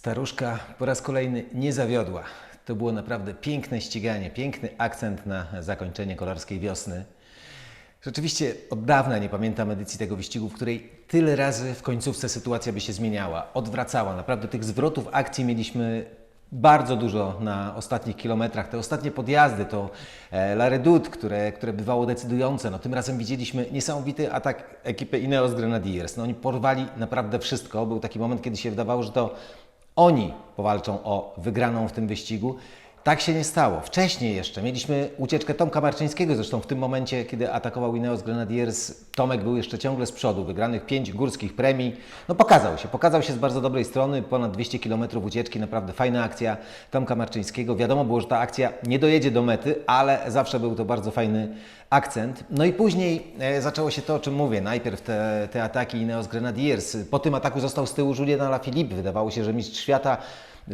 Staruszka po raz kolejny nie zawiodła. To było naprawdę piękne ściganie, piękny akcent na zakończenie kolarskiej wiosny. Rzeczywiście od dawna nie pamiętam edycji tego wyścigu, w której tyle razy w końcówce sytuacja by się zmieniała, odwracała. Naprawdę tych zwrotów akcji mieliśmy bardzo dużo na ostatnich kilometrach. Te ostatnie podjazdy to e, La Redoute, które, które bywało decydujące. No, tym razem widzieliśmy niesamowity atak ekipy Ineos Grenadiers. No, oni porwali naprawdę wszystko. Był taki moment, kiedy się wydawało, że to oni powalczą o wygraną w tym wyścigu. Tak się nie stało. Wcześniej jeszcze mieliśmy ucieczkę Tomka Marczyńskiego, zresztą w tym momencie, kiedy atakował Ineos Grenadiers, Tomek był jeszcze ciągle z przodu, wygranych pięć górskich premii. No pokazał się, pokazał się z bardzo dobrej strony, ponad 200 km ucieczki, naprawdę fajna akcja Tomka Marczyńskiego. Wiadomo było, że ta akcja nie dojedzie do mety, ale zawsze był to bardzo fajny akcent. No i później e, zaczęło się to, o czym mówię. Najpierw te, te ataki Ineos Grenadiers. Po tym ataku został z tyłu Julien Alaphilippe. Wydawało się, że mistrz świata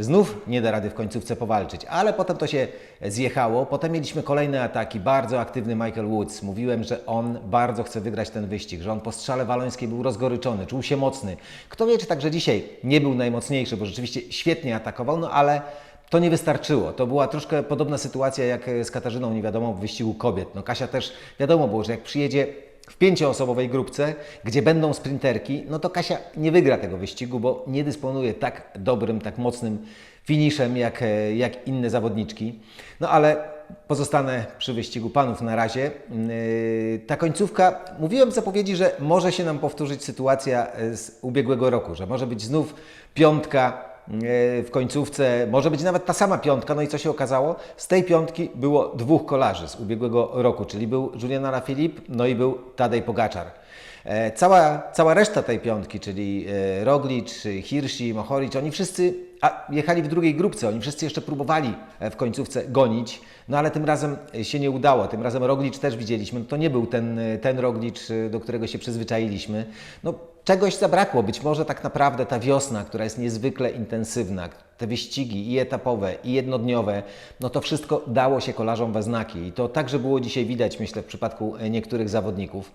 Znów nie da rady w końcówce powalczyć, ale potem to się zjechało. Potem mieliśmy kolejne ataki. Bardzo aktywny Michael Woods. Mówiłem, że on bardzo chce wygrać ten wyścig, że on po strzale walońskiej był rozgoryczony, czuł się mocny. Kto wie, czy także dzisiaj nie był najmocniejszy, bo rzeczywiście świetnie atakował, no ale to nie wystarczyło. To była troszkę podobna sytuacja jak z Katarzyną, nie wiadomo, w wyścigu kobiet. No Kasia też wiadomo było, że jak przyjedzie w pięcioosobowej grupce, gdzie będą sprinterki, no to Kasia nie wygra tego wyścigu, bo nie dysponuje tak dobrym, tak mocnym finiszem jak, e, jak inne zawodniczki. No ale pozostanę przy wyścigu panów na razie. Yy, Ta końcówka, mówiłem w zapowiedzi, że może się nam powtórzyć sytuacja e, z ubiegłego roku, że może być znów piątka e, w końcówce, może być nawet ta sama piątka, no i co się okazało? Z tej piątki było dwóch kolarzy z ubiegłego roku, czyli był Julian Alaphilippe, no i był Tadej Pogaczar. E, Cała, cała reszta tej piątki, czyli e, Roglic, Hirschi, Mohoric, oni wszyscy jechali w drugiej grupce, oni wszyscy jeszcze próbowali e, w końcówce gonić, no ale tym razem e, się nie udało. Tym razem Roglic też widzieliśmy, to nie był ten, e, ten Roglic, e, do którego się przyzwyczailiśmy. No, czegoś zabrakło, być może tak naprawdę ta wiosna, która jest niezwykle intensywna, te wyścigi i etapowe, i jednodniowe, no to wszystko dało się kolarzom we znaki. I to także było dzisiaj widać, myślę, w przypadku e, niektórych zawodników.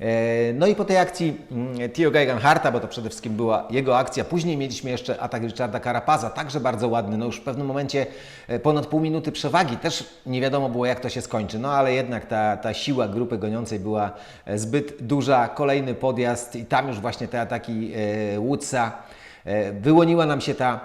E, No i po tej akcji mm, Theo Geigenharta, bo to przede wszystkim była jego akcja, później mieliśmy jeszcze atak Richarda Carapaza, także bardzo ładny, no już w pewnym momencie e, ponad pół minuty przewagi, też nie wiadomo było jak to się skończy, no ale jednak ta, ta siła grupy goniącej była e, zbyt duża, kolejny podjazd i tam już właśnie te ataki Woodsa, wyłoniła nam się ta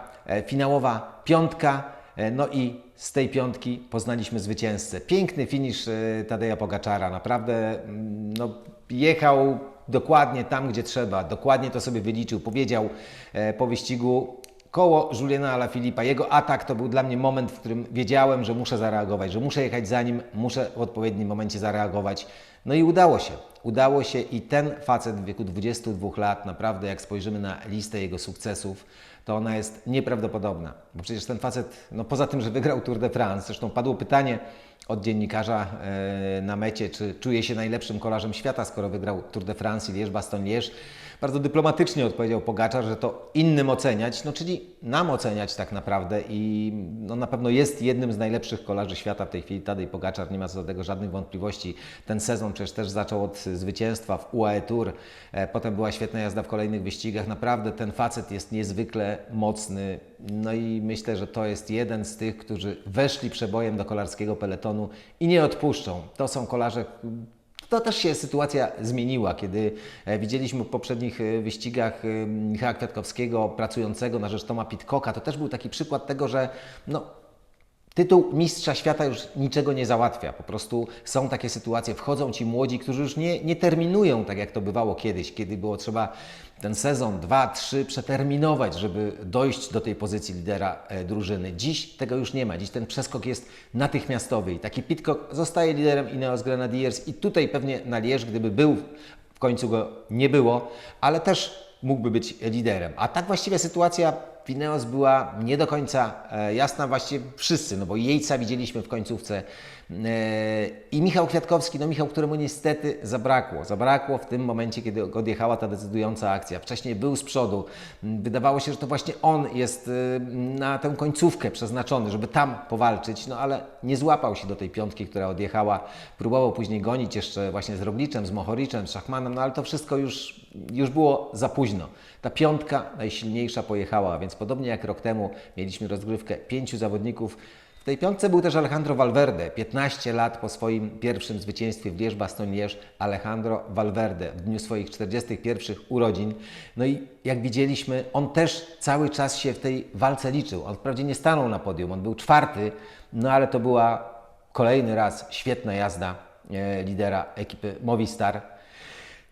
finałowa piątka, no i z tej piątki poznaliśmy zwycięzcę. Piękny finisz e, Tadeja Pogaczara, naprawdę mm, no, jechał dokładnie tam, gdzie trzeba, dokładnie to sobie wyliczył, powiedział e, po wyścigu koło Juliana Alaphilippa. Jego atak to był dla mnie moment, w którym wiedziałem, że muszę zareagować, że muszę jechać za nim, muszę w odpowiednim momencie zareagować. No i udało się. Udało się i ten facet w wieku 22 lat, naprawdę jak spojrzymy na listę jego sukcesów, to ona jest nieprawdopodobna. Bo przecież ten facet, no poza tym, że wygrał Tour de France, zresztą padło pytanie od dziennikarza e, na mecie, czy czuje się najlepszym kolarzem świata, skoro wygrał Tour de France i Liège-Bastogne-Liège. Bardzo dyplomatycznie odpowiedział Pogaczar, że to innym oceniać, no czyli nam oceniać tak naprawdę i no, na pewno jest jednym z najlepszych kolarzy świata w tej chwili. Tadej Pogaczar, nie ma co do tego żadnych wątpliwości. Ten sezon przecież też zaczął od zwycięstwa w UAE Tour, e, potem była świetna jazda w kolejnych wyścigach. Naprawdę ten facet jest niezwykle mocny, no i myślę, że to jest jeden z tych, którzy weszli przebojem do kolarskiego peletonu i nie odpuszczą. To są kolarze, to też się sytuacja zmieniła, kiedy e, widzieliśmy w poprzednich e, wyścigach e, Michała Kwiatkowskiego pracującego na rzecz Toma Pitcocka. To też był taki przykład tego, że no, Tytuł mistrza świata już niczego nie załatwia. Po prostu są takie sytuacje, wchodzą ci młodzi, którzy już nie, nie terminują tak jak to bywało kiedyś, kiedy było trzeba ten sezon, dwa, trzy przeterminować, żeby dojść do tej pozycji lidera e, drużyny. Dziś tego już nie ma. Dziś ten przeskok jest natychmiastowy i taki Pitcock zostaje liderem Ineos Grenadiers i tutaj pewnie na Lierz, gdyby był, w końcu go nie było, ale też mógłby być liderem. A tak właściwie sytuacja w Ineos była nie do końca e, jasna właściwie wszyscy, no bo Jejca widzieliśmy w końcówce e, i Michał Kwiatkowski, no Michał, któremu niestety zabrakło. Zabrakło w tym momencie, kiedy odjechała ta decydująca akcja. Wcześniej był z przodu. Wydawało się, że to właśnie on jest e, na tę końcówkę przeznaczony, żeby tam powalczyć, no ale nie złapał się do tej piątki, która odjechała. Próbował później gonić jeszcze właśnie z Rogliczem, z Mohoriczem, z Szachmanem, no ale to wszystko już, już było za późno. ta piątka najsilniejsza pojechała, więc podobnie jak rok temu mieliśmy rozgrywkę pięciu zawodników. W tej piątce był też Alejandro Valverde. 15 lat po swoim pierwszym zwycięstwie w Liège-Bastogne-Liège Alejandro Valverde w dniu swoich 41 urodzin. No i jak widzieliśmy, on też cały czas się w tej walce liczył. On wprawdzie nie stanął na podium, on był czwarty, no ale to była kolejny raz świetna jazda e, lidera ekipy Movistar.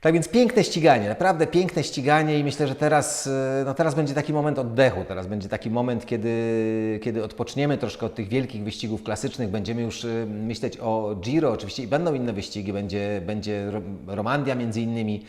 Tak więc piękne ściganie, naprawdę piękne ściganie i myślę, że teraz, e, no teraz będzie taki moment oddechu, teraz będzie taki moment, kiedy, kiedy odpoczniemy troszkę od tych wielkich wyścigów klasycznych, będziemy już e, myśleć o Giro, oczywiście i będą inne wyścigi, będzie, będzie Ro- Romandia między innymi,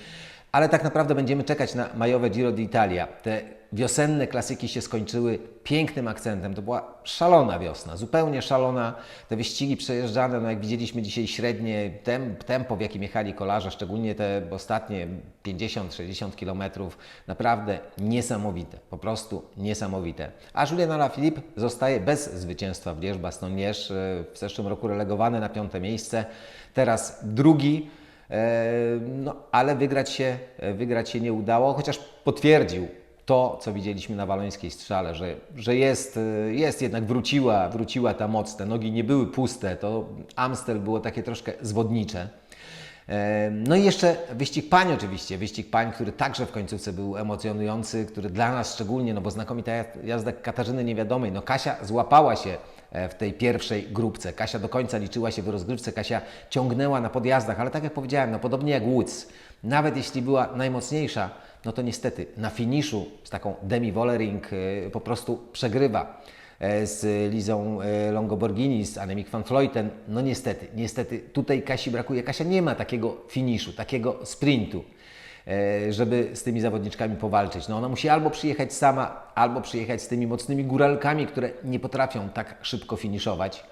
ale tak naprawdę będziemy czekać na majowe Giro d'Italia. Te wiosenne klasyki się skończyły pięknym akcentem. To była szalona wiosna, zupełnie szalona. Te wyścigi przejeżdżane, no jak widzieliśmy dzisiaj średnie tem, tempo, w jakim jechali kolarze, szczególnie te ostatnie 50-60 kilometrów, naprawdę niesamowite, po prostu niesamowite. A Julien Alaphilippe zostaje bez zwycięstwa w Liège-Bastogne-Liège, e, w zeszłym roku relegowany na piąte miejsce, teraz drugi. E, No, ale wygrać się, e, wygrać się nie udało, chociaż potwierdził to, co widzieliśmy na walońskiej strzale, że, że jest, e, jest jednak, wróciła, wróciła ta moc, te nogi nie były puste, to Amstel było takie troszkę zwodnicze. No i jeszcze wyścig pań oczywiście, wyścig pań, który także w końcówce był emocjonujący, który dla nas szczególnie, no bo znakomita jazda Katarzyny Niewiadomej, no Kasia złapała się w tej pierwszej grupce, Kasia do końca liczyła się w rozgrywce, Kasia ciągnęła na podjazdach, ale tak jak powiedziałem, no podobnie jak Woods, nawet jeśli była najmocniejsza, no to niestety na finiszu z taką Demi Wollering e, po prostu przegrywa e, z Lizą e, Longoborghini, z Annemiek van Vleuten. No niestety, niestety tutaj Kasi brakuje. Kasia nie ma takiego finiszu, takiego sprintu, e, żeby z tymi zawodniczkami powalczyć. No ona musi albo przyjechać sama, albo przyjechać z tymi mocnymi góralkami, które nie potrafią tak szybko finiszować.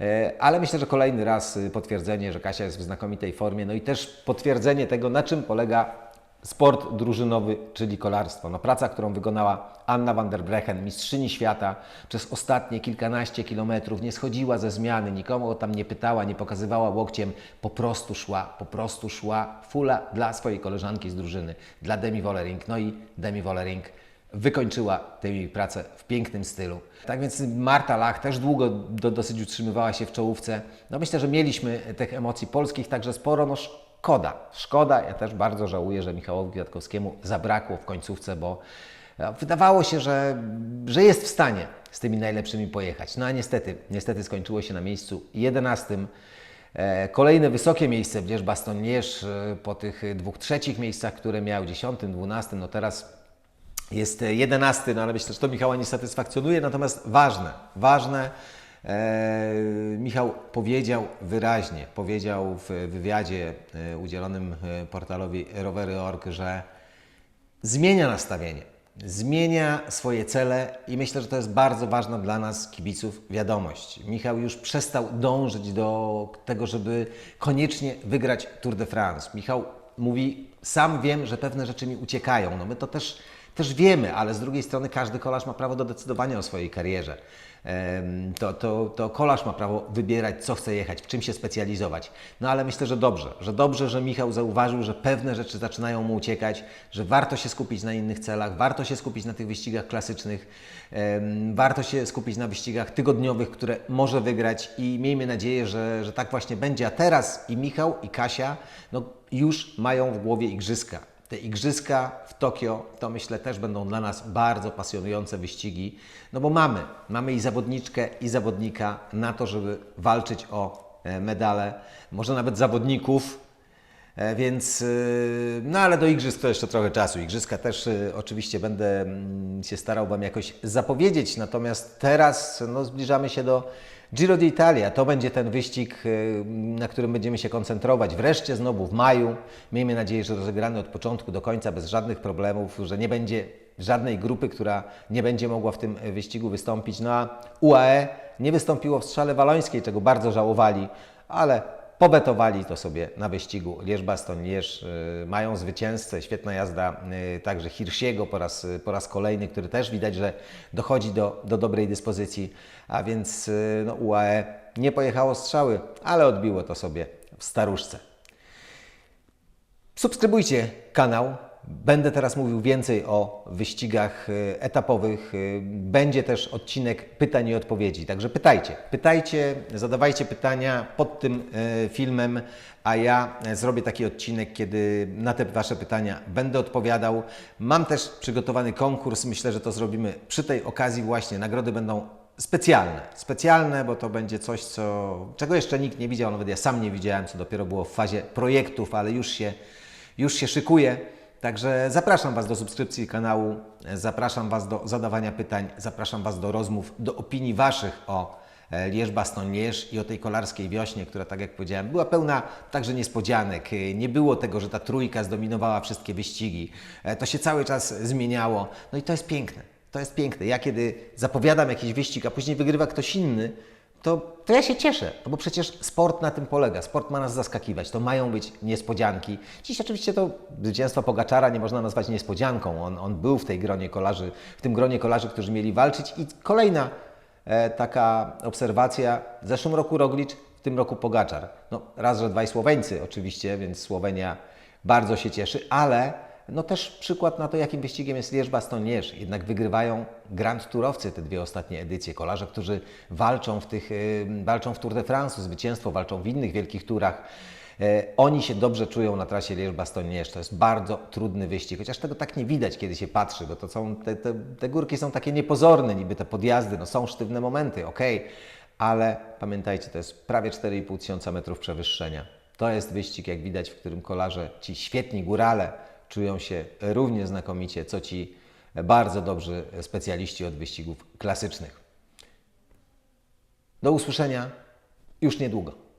E, Ale myślę, że kolejny raz y, potwierdzenie, że Kasia jest w znakomitej formie, no i też potwierdzenie tego, na czym polega sport drużynowy, czyli kolarstwo. No, praca, którą wykonała Anna van der Brechen, mistrzyni świata, przez ostatnie kilkanaście kilometrów nie schodziła ze zmiany, nikomu o tam nie pytała, nie pokazywała łokciem, po prostu szła, po prostu szła fula dla swojej koleżanki z drużyny, dla Demi Wollering. No i Demi Wollering wykończyła tę jej pracę w pięknym stylu. Tak więc Marta Lach też długo do, dosyć utrzymywała się w czołówce. No myślę, że mieliśmy tych emocji polskich także sporo. No szkoda, szkoda. Ja też bardzo żałuję, że Michałowi Kwiatkowskiemu zabrakło w końcówce, bo e, wydawało się, że, że jest w stanie z tymi najlepszymi pojechać. No a niestety, niestety skończyło się na miejscu 11. E, Kolejne wysokie miejsce w Liège-Bastogne-Liège e, po tych dwóch trzecich miejscach, które miał 10, 12, no teraz jest 11, no ale myślę, że to Michała nie satysfakcjonuje, natomiast ważne, ważne, Michał powiedział wyraźnie, powiedział w wywiadzie e, udzielonym e, portalowi rowery.org, że zmienia nastawienie, zmienia swoje cele i myślę, że to jest bardzo ważna dla nas, kibiców, wiadomość. Michał już przestał dążyć do tego, żeby koniecznie wygrać Tour de France. Michał mówi, sam wiem, że pewne rzeczy mi uciekają. No my to też, też wiemy, ale z drugiej strony każdy kolarz ma prawo do decydowania o swojej karierze. To, to, to kolarz ma prawo wybierać, co chce jechać, w czym się specjalizować. No ale myślę, że dobrze, że dobrze, że Michał zauważył, że pewne rzeczy zaczynają mu uciekać, że warto się skupić na innych celach, warto się skupić na tych wyścigach klasycznych, warto się skupić na wyścigach tygodniowych, które może wygrać i miejmy nadzieję, że, że tak właśnie będzie. A teraz i Michał, i Kasia no, już mają w głowie igrzyska. Te igrzyska w Tokio to myślę też będą dla nas bardzo pasjonujące wyścigi, no bo mamy, mamy i zawodniczkę, i zawodnika na to, żeby walczyć o e, medale, może nawet zawodników, Więc, y, no ale do igrzysk to jeszcze trochę czasu. Igrzyska też y, oczywiście będę mm, się starał Wam jakoś zapowiedzieć, natomiast teraz no, zbliżamy się do Giro d'Italia. To będzie ten wyścig, y, na którym będziemy się koncentrować. Wreszcie znowu w maju. Miejmy nadzieję, że rozegrany od początku do końca bez żadnych problemów, że nie będzie żadnej grupy, która nie będzie mogła w tym wyścigu wystąpić. No a UAE nie wystąpiło w strzale walońskiej, czego bardzo żałowali, ale pobetowali to sobie na wyścigu Lierz-Baston-Lierz. y, Mają zwycięzcę, świetna jazda y, także Hirsiego po raz, po raz kolejny, który też widać, że dochodzi do, do dobrej dyspozycji. A więc y, no, UAE nie pojechało strzały, ale odbiło to sobie w staruszce. Subskrybujcie kanał, Będę teraz mówił więcej o wyścigach y, etapowych. y, Będzie też odcinek pytań i odpowiedzi. Także pytajcie, pytajcie, zadawajcie pytania pod tym y, filmem, a ja zrobię taki odcinek, kiedy na te Wasze pytania będę odpowiadał. Mam też przygotowany konkurs. Myślę, że to zrobimy przy tej okazji właśnie. Nagrody będą specjalne. Specjalne, bo to będzie coś, co, czego jeszcze nikt nie widział, nawet ja sam nie widziałem, co dopiero było w fazie projektów, ale już się, już się szykuje. Także zapraszam Was do subskrypcji kanału, zapraszam Was do zadawania pytań, zapraszam Was do rozmów, do opinii Waszych o e, Lierz-Baston-Lierz i o tej kolarskiej wiośnie, która, tak jak powiedziałem, była pełna także niespodzianek. E, Nie było tego, że ta trójka zdominowała wszystkie wyścigi. E, To się cały czas zmieniało. No i to jest piękne. To jest piękne. Ja kiedy zapowiadam jakiś wyścig, a później wygrywa ktoś inny, to, to ja się cieszę, bo przecież sport na tym polega. Sport ma nas zaskakiwać. To mają być niespodzianki. Dziś oczywiście to zwycięstwo Pogaczara nie można nazwać niespodzianką. On, on był w tej gronie kolarzy, w tym gronie kolarzy, którzy mieli walczyć. I kolejna e, taka obserwacja. W zeszłym roku Roglicz, w tym roku Pogaczar. No, raz, że dwaj Słoweńcy oczywiście, więc Słowenia bardzo się cieszy, ale no też przykład na to, jakim wyścigiem jest Lierz-Bastogne-Lierz. Jednak wygrywają Grand Tourowcy te dwie ostatnie edycje. Kolarze, którzy walczą w, tych, y, walczą w Tour de France, zwycięstwo, walczą w innych wielkich turach. E, Oni się dobrze czują na trasie Lierz-Bastogne-Lierz. To jest bardzo trudny wyścig, chociaż tego tak nie widać, kiedy się patrzy, bo to są, te, te, te górki są takie niepozorne, niby te podjazdy, no są sztywne momenty, okej, ale pamiętajcie, to jest prawie 4,5 tysiąca metrów przewyższenia. To jest wyścig, jak widać, w którym kolarze, ci świetni górale, czują się równie znakomicie, co ci bardzo dobrzy specjaliści od wyścigów klasycznych. Do usłyszenia już niedługo.